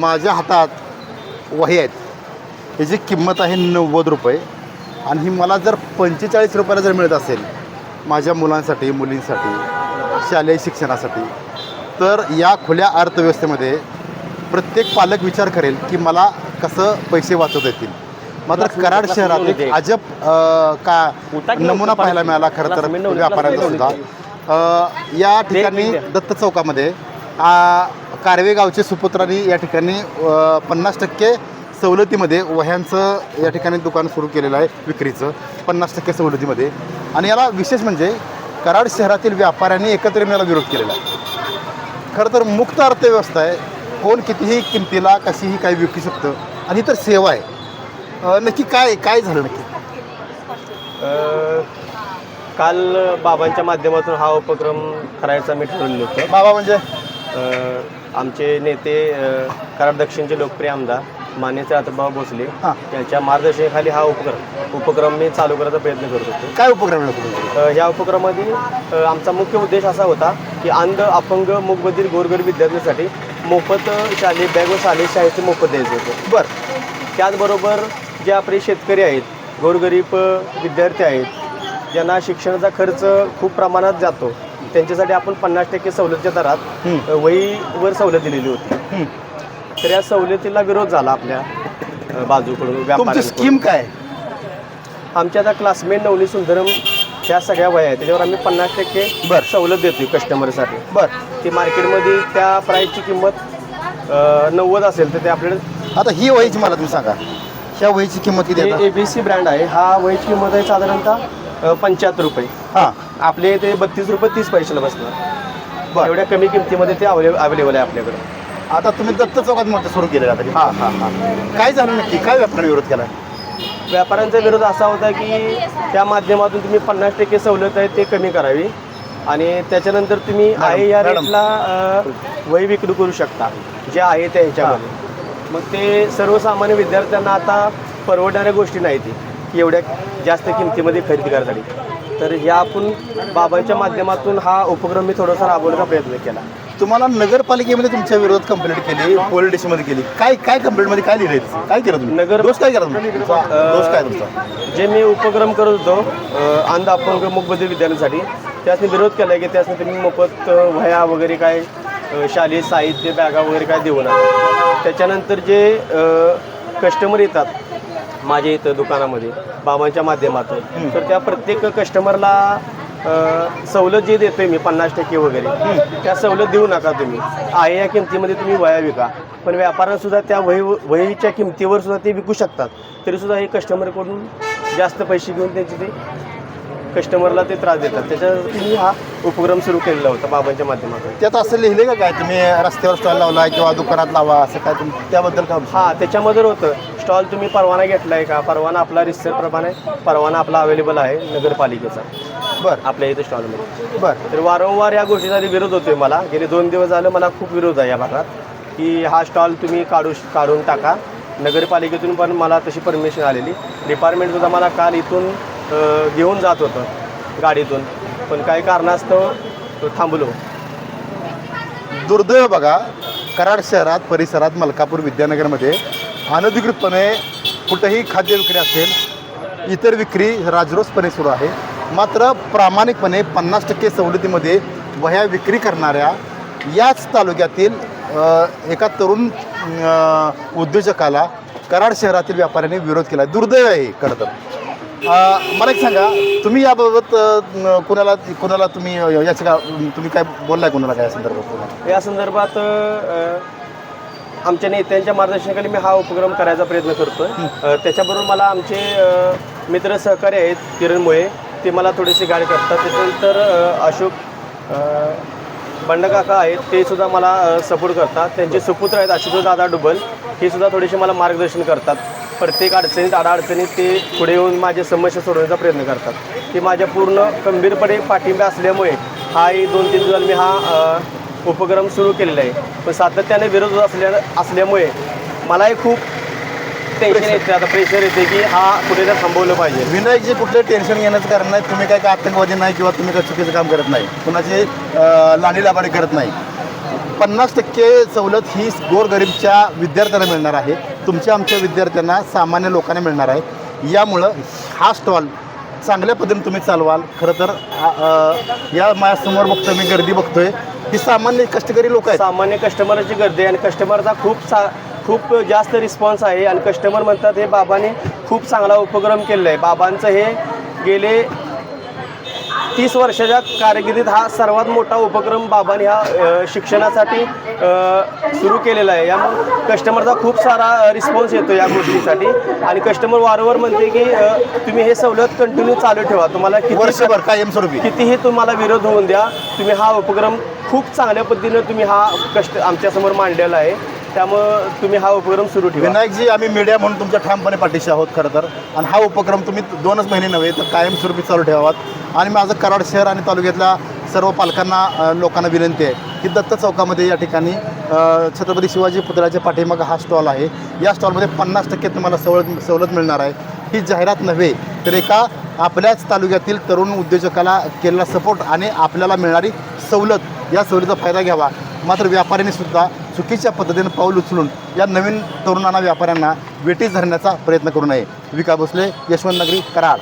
माझ्या हातात वही आहेत. ह्याची किंमत आहे नव्वद रुपये. आणि ही मला जर पंचेचाळीस रुपयाला जर मिळत असेल माझ्या मुलांसाठी मुलींसाठी शालेय शिक्षणासाठी तर या खुल्या अर्थव्यवस्थेमध्ये प्रत्येक पालक विचार करेल की मला कसं पैसे वाचवता येतील. मात्र कराड शहरात एक अजब का नमुना पाहायला मिळाला खरं तर व्यापाऱ्यांचा सुद्धा. या ठिकाणी दत्त चौकामध्ये कारवे गावचे सुपुत्रांनी या ठिकाणी पन्नास टक्के सवलतीमध्ये वह्यांचं या ठिकाणी दुकान सुरू केलेलं आहे विक्रीचं. पन्नास टक्के सवलतीमध्ये. आणि याला विशेष म्हणजे कराड शहरातील व्यापाऱ्यांनी एकत्र येऊन याला विरोध केलेला आहे. खरं तर मुक्त अर्थव्यवस्था आहे. कोण कितीही किमतीला कशीही काही विकू शकतं. आणि ही तर सेवा आहे. नक्की काय काय झालं नक्की? काल बाबांच्या माध्यमातून हा उपक्रम करायचा मी ठरवलं होतं. बाबा म्हणजे? आमचे नेते कराड दक्षिणचे लोकप्रिय आमदार मान्य रात्रभाऊ भोसले हां. यांच्या मार्गदर्शनाखाली हा उपक्रम उपक्रम मी चालू करायचा प्रयत्न करत होतो काय उपक्रम आहे तुमचा? अ, या उपक्रमामध्ये अ, आमचा मुख्य उद्देश असा होता की अंध अपंग मूकबधीर गोरगरीब विद्यार्थ्यांसाठी मोफत शालेय बॅग व शालेय साहित्य मोफत द्यायचं होतं बरं त्याचबरोबर जे आपले शेतकरी आहेत गोरगरीब अ, विद्यार्थी आहेत ज्यांना शिक्षणाचा खर्च खूप प्रमाणात जातो त्यांच्यासाठी आपण पन्नास टक्के सवलतीच्या दरात वहीवर सवलत दिलेली होती. तर या सवलतीला विरोध झाला आपल्या बाजूकडून तुमची स्कीम काय? आमच्या आता क्लासमेट नवनी सुंदरम ह्या सगळ्या वया आहेत त्याच्यावर आम्ही पन्नास टक्के बरं. सवलत देतोय कस्टमरसाठी बरं. ती मार्केटमध्ये त्या प्राईजची किंमत अ, नव्वद असेल तर ते आपल्याला आता ही वहीची मला तुम्ही सांगा. ह्या वहीची किंमत किती आहे ए बी सी ब्रँड आहे. हा वहीची किंमत आहे साधारणतः पंच्याहत्तर रुपये. हां. आपले ते बत्तीस रुपये तीस पैशाला बसणार. बरं. एवढ्या कमी किमतीमध्ये ते अवेलेबल अवेलेबल आहे आपल्याकडे. आता तुम्ही दत्त चौकात मोठं सुरू केलेलं आता हां हां हां. काय झालं नक्की? काय व्यापाऱ्याने विरोध केला? व्यापाऱ्यांचा विरोध असा होता की त्या माध्यमातून तुम्ही पन्नास टक्के सवलत आहे ते कमी करावी. आणि त्याच्यानंतर तुम्ही आहे या मॅडम. रेटला अ, वही विक्री करू शकता जे आहे त्या ह्याच्यामध्ये मग ते सर्वसामान्य विद्यार्थ्यांना आता परवडणाऱ्या गोष्टी नाही ती की एवढ्या जास्त किमतीमध्ये खरेदी करण्यासाठी तर या आपण बाबांच्या माध्यमातून हा उपक्रम मी थोडासा राबवण्याचा प्रयत्न केला. तुम्हाला नगरपालिकेमध्ये तुमच्या विरोधात कंप्लेंट केली पोलीस स्टेशनमध्ये केली. काय काय कंप्लेंटमध्ये काय लिहिलं काय केलं तुम्ही? नगर- दोष काय केला दोष काय तुमचा? जे मी उपक्रम करत होतो अंध अपंग मुकबधीर विद्यार्थ्यांसाठी त्यासनी विरोध केला की त्यासनी तुम्ही मोफत वह्या वगैरे काय शालेय साहित्य बॅगा वगैरे काय देऊ नका. त्याच्यानंतर जे कस्टमर येतात माझ्या इथं दुकानामध्ये बाबांच्या माध्यमातून. तर त्या प्रत्येक कस्टमरला सवलत जी देतोय मी पन्नास टक्के वगैरे त्या सवलत देऊ नका तुम्ही. आहे या किमतीमध्ये तुम्ही वया विका. पण व्यापाऱ्यांना सुद्धा त्या वही वहीच्या किमतीवर सुद्धा ते विकू शकतात. तरी सुद्धा हे कस्टमरकडून जास्त पैसे घेऊन त्यांचे ते कस्टमरला ते त्रास देतात. त्याच्यासाठी मी हा उपक्रम सुरू केलेला होता बाबांच्या माध्यमातून. त्यात असं लिहिले का काय? तुम्ही रस्त्यावर स्टॉल लावला किंवा दुकानात लावा असं काय तुम्ही त्याबद्दल काय हां त्याच्यामध्ये होतं. स्टॉल तुम्ही परवाना घेतला आहे का? परवाना आपला रिसेप्टप्रमाणे परवाना आपला अवेलेबल आहे नगरपालिकेचा. बरं. आपल्या इथं स्टॉलमध्ये बरं. तर वारंवार या गोष्टीचा विरोध होतोय मला. गेले दोन दिवस झालं मला खूप विरोध आहे या भागात. की हा स्टॉल तुम्ही काढू काढून टाका. नगरपालिकेतून पण मला तशी परमिशन आलेली. डिपार्टमेंटसुद्धा मला काल इथून घेऊन जात होतं गाडीतून. पण काही कारणास्तव थांबलो. दुर्दैव बघा कराड शहरात परिसरात मलकापूर विद्यानगरमध्ये अनधिकृतपणे कुठेही खाद्य विक्री असेल इतर विक्री राजरोसपणे सुरू आहे. मात्र प्रामाणिकपणे पन्नास टक्के सवलतीमध्ये वह्या विक्री करणाऱ्या याच तालुक्यातील एका तरुण उद्योजकाला कराड शहरातील व्यापाऱ्याने विरोध केला. दुर्दैव आहे हे खरं तर. मला एक सांगा तुम्ही याबाबत कोणाला कोणाला कुणाला कुणाला तुम्ही अ, याचं का तुम्ही काय बोललाय कुणाला काय या संदर्भात? या संदर्भात आमच्या नेत्यांच्या मार्गदर्शनाखाली मी हा उपक्रम करायचा प्रयत्न करतोय. त्याच्याबरोबर मला आमचे मित्र सहकारी आहेत किरण मुळे. ते मला थोडीशी गाडी करतात. त्याच्यानंतर अशोक बंडकाका आहेत. ते सुद्धा मला सपोर्ट करतात. त्यांचे सुपुत्र आहेत आशुतोष दादा डुबल. हे सुद्धा थोडेसे मला मार्गदर्शन करतात. प्रत्येक अडचणीत अडचणीत ते पुढे येऊन माझे समस्या सोडवण्याचा प्रयत्न करतात. ते माझ्या पूर्ण खंबीरपणे पाठिंबा असल्यामुळे हाही दोन तीन दिवस मी हा उपक्रम सुरू केलेला आहे. पण सातत्याने विरोध असल्या असल्यामुळे मलाही खूप टेन्शन येते आता प्रेशर येते की हा कुठेतरी थांबवलं पाहिजे. विनायकचे कुठले टेन्शन घेण्याचं कारण नाही. तुम्ही काय काय आतंकवादी नाही किंवा तुम्ही काय चुकीचं काम करत नाही. कुणाची लाणी लाबाडी करत नाही. पन्नास टक्के सवलत ही गोरगरीबच्या विद्यार्थ्यांना मिळणार आहे. तुमच्या आमच्या विद्यार्थ्यांना सामान्य लोकांना मिळणार आहे. यामुळं हा स्टॉल चांगल्या पद्धतीने तुम्ही चालवाल. खरं तर या माझ्यासमोर बघतोय मी गर्दी बघतोय. ही सामान्य कष्टकरी लोक आहेत. सामान्य कस्टमरची गर्दी आहे आणि कस्टमरचा खूप सा खूप जास्त रिस्पॉन्स आहे. आणि कस्टमर म्हणतात हे बाबाने खूप चांगला उपक्रम केलेला आहे. बाबांचं हे गेले तीस वर्षाच्या कारकिर्दीत हा सर्वात मोठा उपक्रम बाबांनी हा शिक्षणासाठी सुरू केलेला आहे. यामुळे कस्टमरचा खूप सारा रिस्पॉन्स येतो या गोष्टीसाठी. आणि कस्टमर वारंवार म्हणते की तुम्ही हे सवलत कंटिन्यू चालू ठेवा. तुम्हाला किती वर्षभर कायमस्वरूपी. कितीही तुम्हाला विरोध होऊन द्या तुम्ही हा उपक्रम खूप चांगल्या पद्धतीनं तुम्ही हा कष्ट आमच्यासमोर मांडलेला आहे. त्यामुळं तुम्ही हा उपक्रम सुरू ठेवा. विनायकजी आम्ही मीडिया म्हणून तुमच्या ठामपणे पाठीशी आहोत खरं तर. आणि हा उपक्रम तुम्ही दोनच महिने नव्हे तर कायमस्वरूपी चालू ठेवावात. आणि माझं कराड शहर आणि तालुक्यातल्या सर्व पालकांना अ, लोकांना विनंती आहे की दत्त चौकामध्ये या ठिकाणी अ, छत्रपती शिवाजी पुतळ्याच्या पाठीमाग हा स्टॉल आहे. या स्टॉलमध्ये पन्नास टक्के तुम्हाला सवलत सवलत मिळणार आहे. ही जाहिरात नव्हे तर एका आपल्याच तालुक्यातील तरुण उद्योजकाला केलेला सपोर्ट आणि आपल्याला मिळणारी सवलत या सवलतीचा फायदा घ्यावा. मात्र व्यापाऱ्यांनी सुद्धा चुकीच्या पद्धतीनं पाऊल उचलून या नवीन तरुणांना व्यापाऱ्यांना वेटीस धरण्याचा प्रयत्न करू नये. विका भोसले यशवंत नगरी कराड.